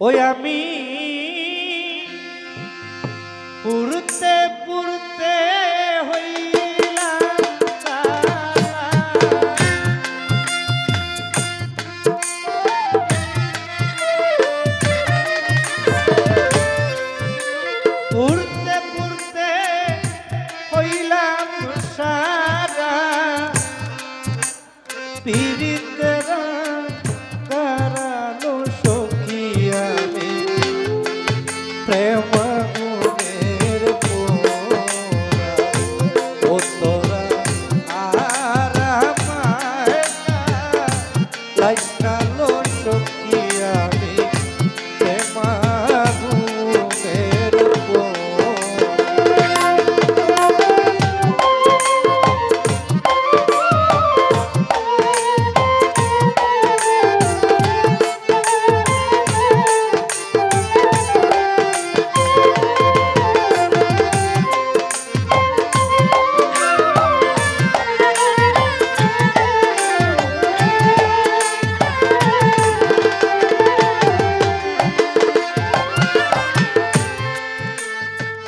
ওই আমি পুরুতে পুরুতে പ്രേമ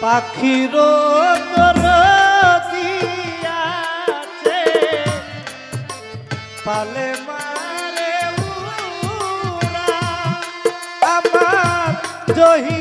পাখির দিয়াছে পালে মারে আমার জহি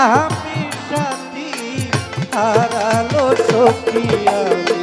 আমি শান্তি হারালো সখী আমি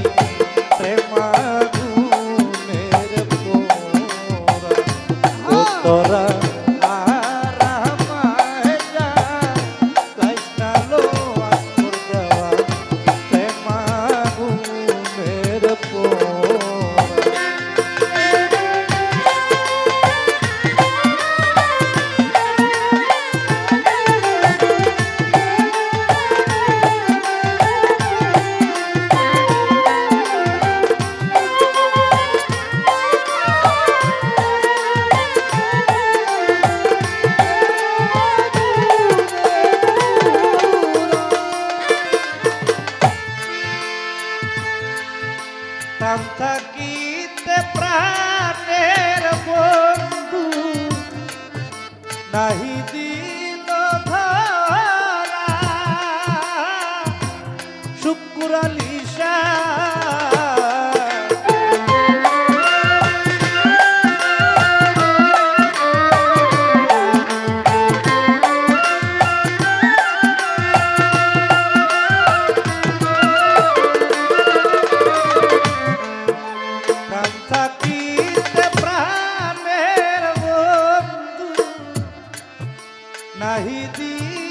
नाही নাহি দিল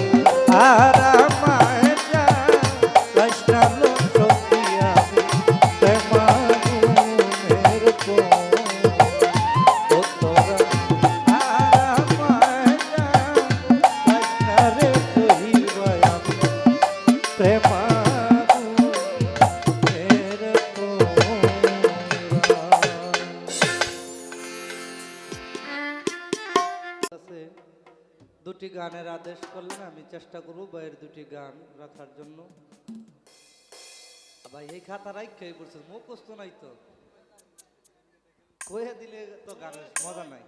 গানের আদেশ করলেন, আমি চেষ্টা করব বাইরের দুটি গান রাখার জন্য। ভাই এই খাতা রাখাই পড়ছে মুখস্ত নাই তো। কয়ে দিলে তো গানের মজা নাই।